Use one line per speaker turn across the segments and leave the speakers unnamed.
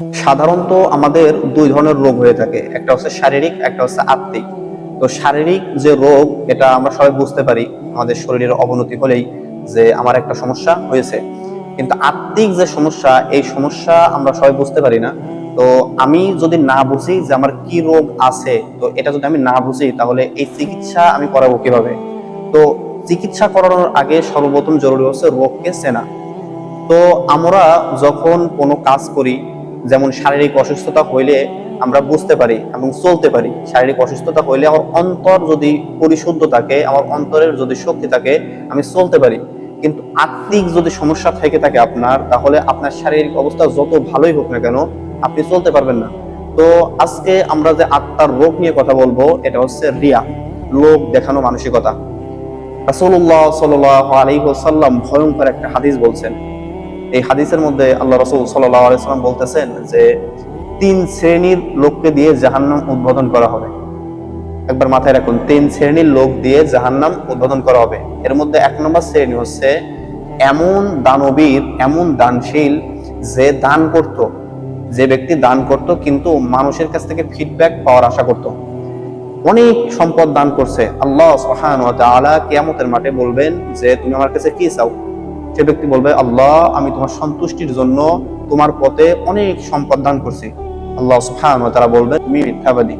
সাধারণত আমাদের দুই ধরনের রোগ হয়ে থাকে। একটা হচ্ছে শারীরিক, একটা হচ্ছে আত্মিক। তো শারীরিক যে রোগ, এটা আমরা সবাই বুঝতে পারি। আমাদের শরীরের অবনতি হলেই যে আমার একটা সমস্যা হয়েছে। কিন্তু আত্মিক যে সমস্যা, এই সমস্যা আমরা সবাই বুঝতে পারি না। তো আমি যদি না বুঝি যে আমার কি রোগ আছে, তো এটা যদি আমি না বুঝি, তাহলে এই চিকিৎসা আমি করাবো কীভাবে? তো চিকিৎসা করানোর আগে সর্বপ্রথম জরুরি হচ্ছে রোগকে চেনা। তো আমরা যখন কোনো কাজ করি যেমন শারীরিক অসুস্থতা হইলে আমরা বুঝতে পারি এবং চলতে পারি। শারীরিক অসুস্থতা হইলে আমার অন্তর যদি পরিশুদ্ধ থাকে, আমার অন্তরের যদি শক্তি থাকে, আমি চলতে পারি। কিন্তু আত্মিক যদি সমস্যা থেকে থাকে আপনার, তাহলে আপনার শারীরিক অবস্থা যত ভালোই হোক না কেন, আপনি চলতে পারবেন না। তো আজকে আমরা যে আত্মার রোগ নিয়ে কথা বলব, এটা হচ্ছে রিয়া লোক দেখানো মানসিকতা। রাসূলুল্লাহ সাল্লাল্লাহু আলাইহি ওয়াসাল্লাম ভয়ঙ্কর একটা হাদিস বলছেন এই হাদিসের মধ্যে আল্লাহ রসুল আলাইসাল্লাম বলতেছেন যে তিন শ্রেণির লোককে দিয়ে জাহান্নাম উদ্বোধন করা হবে। একবার মাথায় রাখুন, তিন শ্রেণির লোক দিয়ে জাহান্নাম উদ্বোধন করা হবে। এর মধ্যে এক নম্বর শ্রেণি হচ্ছে এমন দানবীর, এমন দানশীল যে দান করত। যে ব্যক্তি দান করত, কিন্তু মানুষের কাছ থেকে ফিডব্যাক পাওয়ার আশা করত। অনেক সম্পদ দান করছে। আল্লাহ ওয়া তাআলা মাঠে বলবেন যে, তুমি আমার কাছে কি চাও? সে ব্যক্তি বলবে, আল্লাহ, আমি তোমার সন্তুষ্টির জন্য তোমার পথে অনেক সম্পদ দান করছি। আল্লাহ ওয়া তাআলা বলবেন তুমি মিথ্যাবাদী।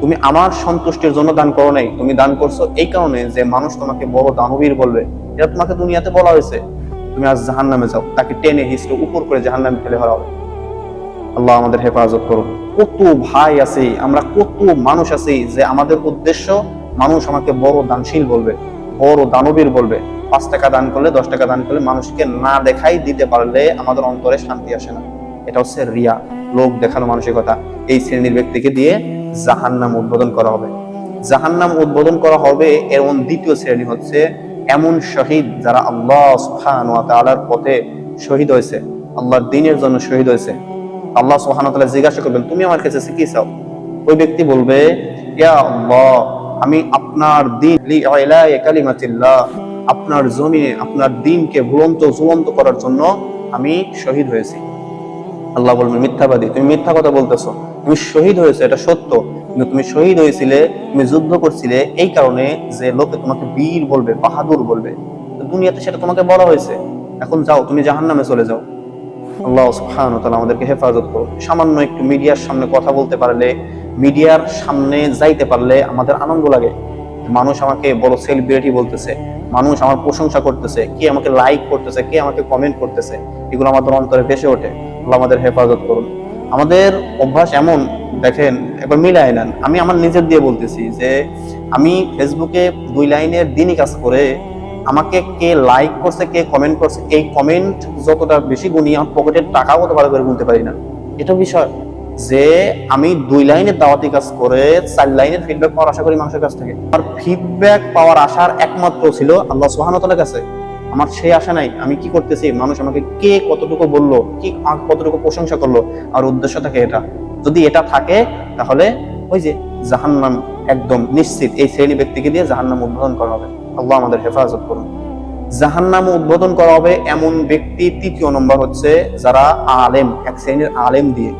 তুমি আমার সন্তুষ্টির জন্য দান করো নাই। তুমি দান করছ এই কারণে যে মানুষ তোমাকে বড় দানবীর বলবে। এটা তোমাকে দুনিয়াতে বলা হয়েছে। তুমি আজ জাহান্নামে যাও। তাকে টেনে হিসড়ে উপর করে জাহান্নামে ফেলে ফেলা হবে। আল্লাহ আমাদের হেফাজত করুন। কত ভাই আছে, আমরা কত মানুষ আছি যে আমাদের উদ্দেশ্য মানুষ আমাকে বড় দানশীল বলবে, বড় দানবীর বলবে। পাঁচ টাকা দান করলে, দশ টাকা দান করলে মানুষকে না দেখাই দিতে পারলে আমাদের অন্তরে শান্তি আসে না। এটা হচ্ছে রিয়া লোক দেখানো মানসিকতা। এই শ্রেণির ব্যক্তিকে দিয়ে জাহান্নাম উদ্বোধন করা হবে। জাহান্নাম উদ্বোধন করা হবে এমন দ্বিতীয় শ্রেণি হচ্ছে এমন শহীদ যারা আল্লাহ সুবহানাহু ওয়া তাআলার পথে শহীদ হয়েছে। আল্লাহর দিনের জন্য শহীদ হয়েছে। আল্লাহ সুবহানাহু ওয়া তাআলা জিজ্ঞাসা করবেন, তুমি আমার কাছে কি চাও? ওই ব্যক্তি বলবে, ইয়া আল্লাহ, আমি আপনার দিন আপনার জমিনে, আপনার দিনকে ভুলন্ত, ঝুলন্ত করার জন্য আমি শহীদ হয়েছি। আল্লাহ বলবেন মিথ্যাবাদী, তুমি মিথ্যা কথা বলতেছো। তুমি শহীদ হয়েছে, এটা সত্য। কিন্তু তুমি শহীদ হয়েছিলে, তুমি যুদ্ধ করছিলে, এই কারণে যে লোকে তোমাকে বীর বলবে, বাহাদুর বলবে দুনিয়াতে সেটা তোমাকে বলা হয়েছে। এখন যাও, তুমি জাহান্নামে চলে যাও। আল্লাহ সুবহানাহু ওয়া তাআলা আমাদেরকে হেফাজত করো সামান্য একটু মিডিয়ার সামনে কথা বলতে পারলে, মিডিয়ার সামনে যাইতে পারলে আমাদের আনন্দ লাগে। মানুষ আমাকে বড় সেলিব্রিটি বলতেছে, মানুষ আমার প্রশংসা করতেছে, কে আমাকে লাইক করতেছে, কে আমাকে কমেন্ট করতেছে, এগুলো আমাদের অন্তরে ভেসে ওঠে। আল্লাহ আমাদের হেফাজত করুন। আমাদের অভ্যাস এমন, দেখেন, একবার মিলাই নেন। আমি আমার নিজের দিয়ে বলতেছি যে, আমি ফেসবুকে দুই লাইনের দিনই কাজ করে, আমাকে কে লাইক করছে, কে কমেন্ট করছে, এই কমেন্ট যতটা বেশি গুনি আমার পকেটের টাকাও কত ভালো করে গুনতে পারি না। এটা বিষয়। যে আমি দুই লাইনের দাওয়াতি কাজ করে চার লাইনের ফিডব্যাক পাওয়ার আশা করি মানুষের কাছ থেকে। আমার ফিডব্যাক পাওয়ার আশার একমাত্র ছিল আল্লাহ সুবহানাহু কাছে। আমার সেই আশা নাই, আমি কি করতেছি? মানুষ আমাকে কে কতটুকু বলল? কি কতটুকু প্রশংসা করল? আর উদ্দেশ্য থাকে এটা। যদি এটা থাকে, তাহলে ওই যে জাহান্নাম একদম নিশ্চিত, এই শ্রেণি ব্যক্তিকে দিয়ে জাহান্নাম উদ্বোধন করা হবে। আল্লাহ আমাদের হেফাজত করুন। জাহান্নাম উদ্বোধন করা হবে এমন ব্যক্তি তৃতীয় নম্বর হচ্ছে যারা আলেম, এক শ্রেণির আলেম দিয়ে।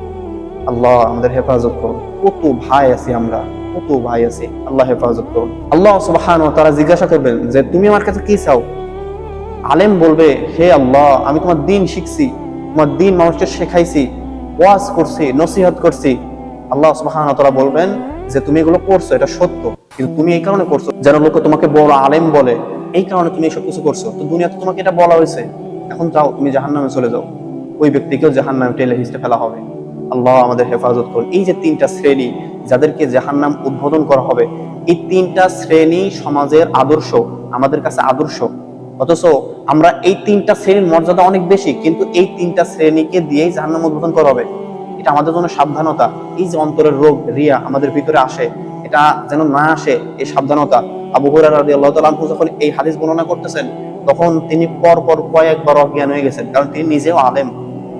আল্লাহ আমাদের হেফাজত করুন। কত ভাই আছি আমরা, কত ভাই আছি, আল্লাহ হেফাজত করুন। আল্লাহ সুবহানাহু ওয়া তাআলা জিজ্ঞাসা করবেন যে, তুমি আমার কাছে কি চাও? আলেম বলবে, হে আল্লাহ, আমি তোমার দিন শিখছি, তোমার দিন মানুষকে শেখাইছি, ওয়াজ করছি, নসিহত করছি। আল্লাহ সুবহানাহু ওয়া তাআলা বলবেন যে, তুমি এগুলো করছ, এটা সত্য, কিন্তু তুমি এই কারণে করছ, যেন লোকে তোমাকে বড় আলেম বলে, এই কারণে তুমি এসব কিছু করছ। তো দুনিয়াতে তোমাকে এটা বলা হয়েছে। এখন যাও, তুমি জাহান্নামে চলে যাও। ওই ব্যক্তিকেও জাহান্নামে টেলে হিসতে ফেলা হবে। আল্লাহ আমাদের হেফাজত করুন। এই যে তিনটা শ্রেণি যাদেরকে জাহান্নাম উদ্বোধন করা হবে, এই তিনটা শ্রেণি সমাজের আদর্শ, আমাদের কাছে আদর্শ। অথচ আমরা এই তিনটা শ্রেণির মর্যাদা অনেক বেশি, কিন্তু এই তিনটা শ্রেণীকে দিয়েই জাহান্নাম উদ্বোধন করা হবে। এটা আমাদের জন্য সাবধানতা। এই যে অন্তরের রোগ, রিয়া আমাদের ভিতরে আসে, এটা যেন না আসে, এই সাবধানতা। আবু আনহু যখন এই হাদিস বর্ণনা করতেছেন, তখন তিনি পর পর কয়েকবার অজ্ঞান হয়ে গেছেন, কারণ তিনি নিজেও আলেম।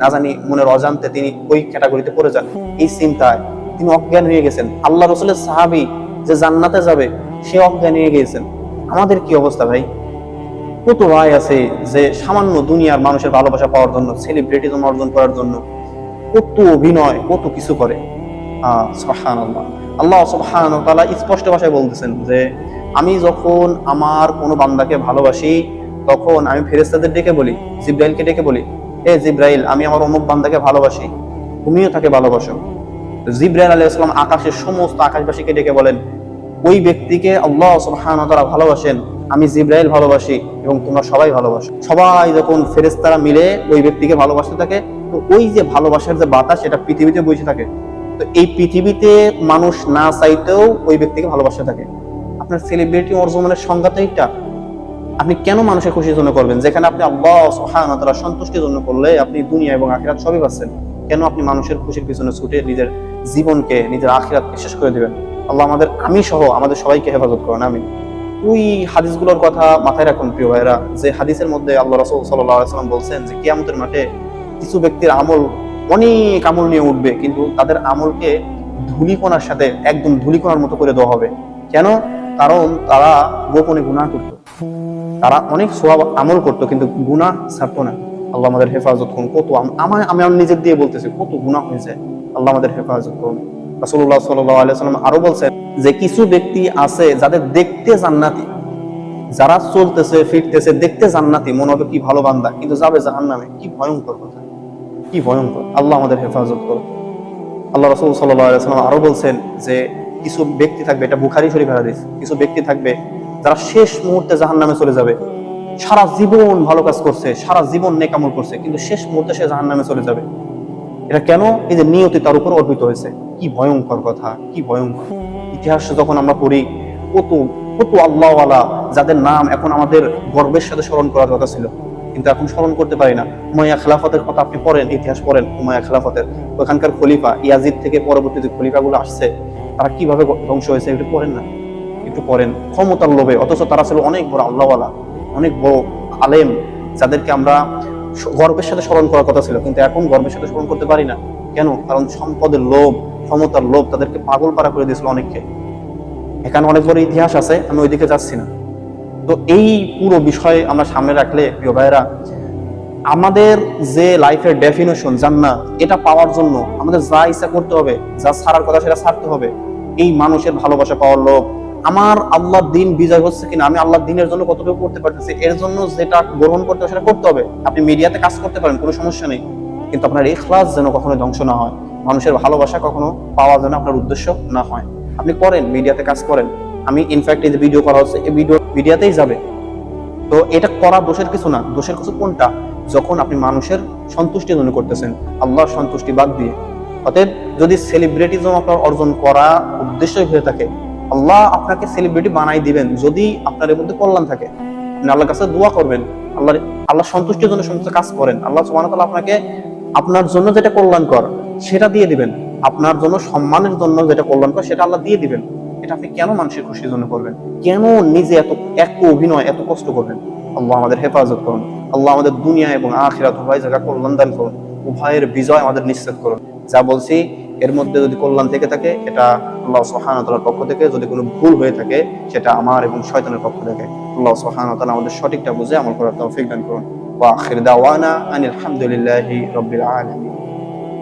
না জানি মনের অজান্তে তিনি ওই ক্যাটাগরিতে পড়ে যান। এই চিন্তায় তিনি অজ্ঞান হয়ে গেছেন। আল্লাহ রসুলের সাহাবি যে জান্নাতে যাবে, সে অজ্ঞান হয়ে গিয়েছেন। আমাদের কি অবস্থা ভাই? কত ভাই আছে যে সামান্য দুনিয়ার মানুষের ভালোবাসা পাওয়ার জন্য সেলিব্রিটিজম অর্জন করার জন্য কত অভিনয়, কত কিছু করে। সুবহান আল্লাহ আল্লাহ সুবহান তাআলা স্পষ্ট ভাষায় বলতেছেন যে, আমি যখন আমার কোনো বান্দাকে ভালোবাসি, তখন আমি ফেরেস্তাদের ডেকে বলি, জিব্রাইলকে ডেকে বলি এ জিব্রাইল, আমি আমার অমুক বান্দাকে ভালোবাসি। তুমিও তাকে ভালোবাসো। জিব্রাইল আলাইহিস সালাম আকাশের সমস্ত আকাশবাসীকে ডেকে বলেন, ওই ব্যক্তিকে আল্লাহ সুবহানাহু ওয়া ভালোবাসেন, আমি জিব্রাইল ভালোবাসি এবং তোমরা সবাই ভালোবাসো। সবাই যখন ফেরেশতারা মিলে ওই ব্যক্তিকে ভালোবাসতে থাকে, তো ওই যে ভালোবাসার যে বাতাস এটা পৃথিবীতে বসে থাকে। তো এই পৃথিবীতে মানুষ না চাইতেও ওই ব্যক্তিকে ভালোবাসতে থাকে। আপনার সেলিব্রিটি অর্জনের সংজ্ঞা আপনি কেন মানুষের খুশির জন্য করবেন? যেখানে আপনি আল্লাহ সন্তুষ্টির জন্য করলে আপনি দুনিয়া এবং আখিরাত সবই পাচ্ছেন। কেন আপনি মানুষের খুশির পিছনে ছুটে নিজের জীবনকে, নিজের আখিরাতকে শেষ করে দিবেন? আল্লাহ আমাদের, আমি সহ আমাদের সবাইকে হেফাজত করেন আমি ওই হাদিসগুলোর কথা মাথায় রাখুন, প্রিয় ভাইরা যে হাদিসের মধ্যে আল্লাহ রসুল সাল্লাম বলছেন যে, কিয়ামতের মাঠে কিছু ব্যক্তির আমল অনেক আমল নিয়ে উঠবে, কিন্তু তাদের আমলকে ধুলিকণার সাথে, একদম ধুলিকণার মতো করে দেওয়া হবে। কেন? কারণ তারা গোপনে গুণা করত। তারা অনেক সোয়াব আমল করতো, কিন্তু গুনাহ ছাড়তো না। আল্লাহ আমাদের হেফাজত করুন। কত আম- আমার আমি আমার নিজের দিয়ে বলতেছি, কত গুনাহ হয়েছে। আল্লাহ আমাদের হেফাজত করুন। আলাইহি সাল্লাম আরও বলছেন যে, কিছু ব্যক্তি আছে যাদের দেখতে জান্নাতি। যারা চলতেছে, ফিরতেছে, দেখতে জান্নাতি, মনে হবে কি ভালো বান্দা, কিন্তু যাবে জাহান্নামে। কি ভয়ঙ্কর কথা। কি ভয়ঙ্কর। আল্লাহ আমাদের হেফাজত করুন। আল্লাহ রসুল সাল্লাম আরও বলছেন যে, কিছু ব্যক্তি থাকবে, এটা বুখারি শরীফের হাদিস। কিছু ব্যক্তি থাকবে যারা শেষ মুহূর্তে জাহান নামে চলে যাবে, সারা জীবন ভালো কাজ করছে, সারা জীবন নেকামল করছে, কিন্তু শেষ মুহূর্তে সে জাহান নামে চলে যাবে। এটা কেন? এই যে নিয়তি তার উপর অর্পিত হয়েছে। কি ভয়ঙ্কর কথা, কি ভয়ঙ্কর। ইতিহাস যখন আমরা পড়ি, কত কত আল্লাহওয়ালা, যাদের নাম এখন আমাদের গর্বের সাথে স্মরণ করার কথা ছিল, কিন্তু এখন স্মরণ করতে পারি না। উমাইয়া খেলাফতের কথা আপনি পড়েন, ইতিহাস পড়েন, উমাইয়া খেলাফতের। ওখানকার খলিফা, ইয়াজিদ থেকে পরবর্তী যে খলিফাগুলো আসছে, তারা কীভাবে ধ্বংস হয়েছে এটা পড়েন না? একটু পড়েন ক্ষমতার লোভে। অথচ তারা ছিল অনেক বড় আল্লাহওয়ালা, অনেক বড় আলেম, যাদেরকে আমরা গর্বের সাথে স্মরণ করার কথা ছিল। কিন্তু এখন গর্বের সাথে স্মরণ করতে পারি না। কেন? কারণ সম্পদের লোভ, ক্ষমতার লোভ তাদেরকে পাগল পাড়া করে দিয়েছিল অনেককে। এখানে অনেক বড় ইতিহাস আছে, আমি ওইদিকে যাচ্ছি না। তো এই পুরো বিষয় আমরা সামনে রাখলে, প্রিয় ভাইয়েরা, আমাদের যে লাইফের ডেফিনেশন, জান্নাত, এটা পাওয়ার জন্য আমাদের যা ইচ্ছা করতে হবে, যা ছাড়ার কথা সেটা ছাড়তে হবে। এই মানুষের ভালোবাসা পাওয়ার লোভ আমার আল্লাহর দিন বিজয় হচ্ছে কিনা, আমি আল্লাহর দিনের জন্য কতটুকু করতে পারতেছি, এর জন্য যেটা গ্রহণ করতে হবে সেটা করতে হবে। আপনি মিডিয়াতে কাজ করতে পারেন, কোনো সমস্যা নেই। কিন্তু আপনার ইখলাস যেন কখনো ধ্বংস না হয়। মানুষের ভালোবাসা কখনো পাওয়া যেন আপনার উদ্দেশ্য না হয়। আপনি করেন মিডিয়াতে কাজ করেন। আমি ইনফ্যাক্ট এই যে ভিডিও করা হচ্ছে, এই ভিডিও মিডিয়াতেই যাবে। তো এটা করা দোষের কিছু না। দোষের কিছু কোনটা? যখন আপনি মানুষের সন্তুষ্টির জন্য করতেছেন, আল্লাহর সন্তুষ্টি বাদ দিয়ে। অতএব যদি সেলিব্রিটিজম আপনার অর্জন করা উদ্দেশ্যই হয়ে থাকে আল্লাহ আপনাকে সেলিব্রিটি বানাই দিবেন, যদি আপনার এর মধ্যে কল্যাণ থাকে। আল্লাহর কাছে দোয়া করবেন আল্লাহ আল্লাহ সন্তুষ্টির জন্য সমস্ত কাজ করেন। আল্লাহ সুবহানাহু ওয়া তাআলা আপনাকে আপনার জন্য যেটা কল্যাণকর, সেটা দিয়ে দিবেন। আপনার জন্য সম্মানের জন্য যেটা কল্যাণকর, সেটা আল্লাহ দিয়ে দিবেন। এটা আপনি কেন মানুষের খুশির জন্য করবেন? কেন নিজে এত এত অভিনয়, এত কষ্ট করবেন? আল্লাহ আমাদের হেফাজত করুন। আল্লাহ আমাদের দুনিয়া এবং আখিরাত উভয় জায়গা কল্যাণ দান করুন। উভয়ের বিজয় আমাদের নিশ্চিত করুন। যা বলছি এর মধ্যে যদি কল্যাণ থেকে থাকে, এটা আল্লাহ সোহানতালার পক্ষ থেকে। যদি কোনো ভুল হয়ে থাকে, সেটা আমার এবং শয়তানের পক্ষ থেকে। আল্লাহ সোহানতালা আমাদের সঠিকটা বুঝে আমার করার তৌফিক দান করুন। ওয়া আখির দাওয়ানা আনিল হামদুলিল্লাহি রব্বিল আলামিন।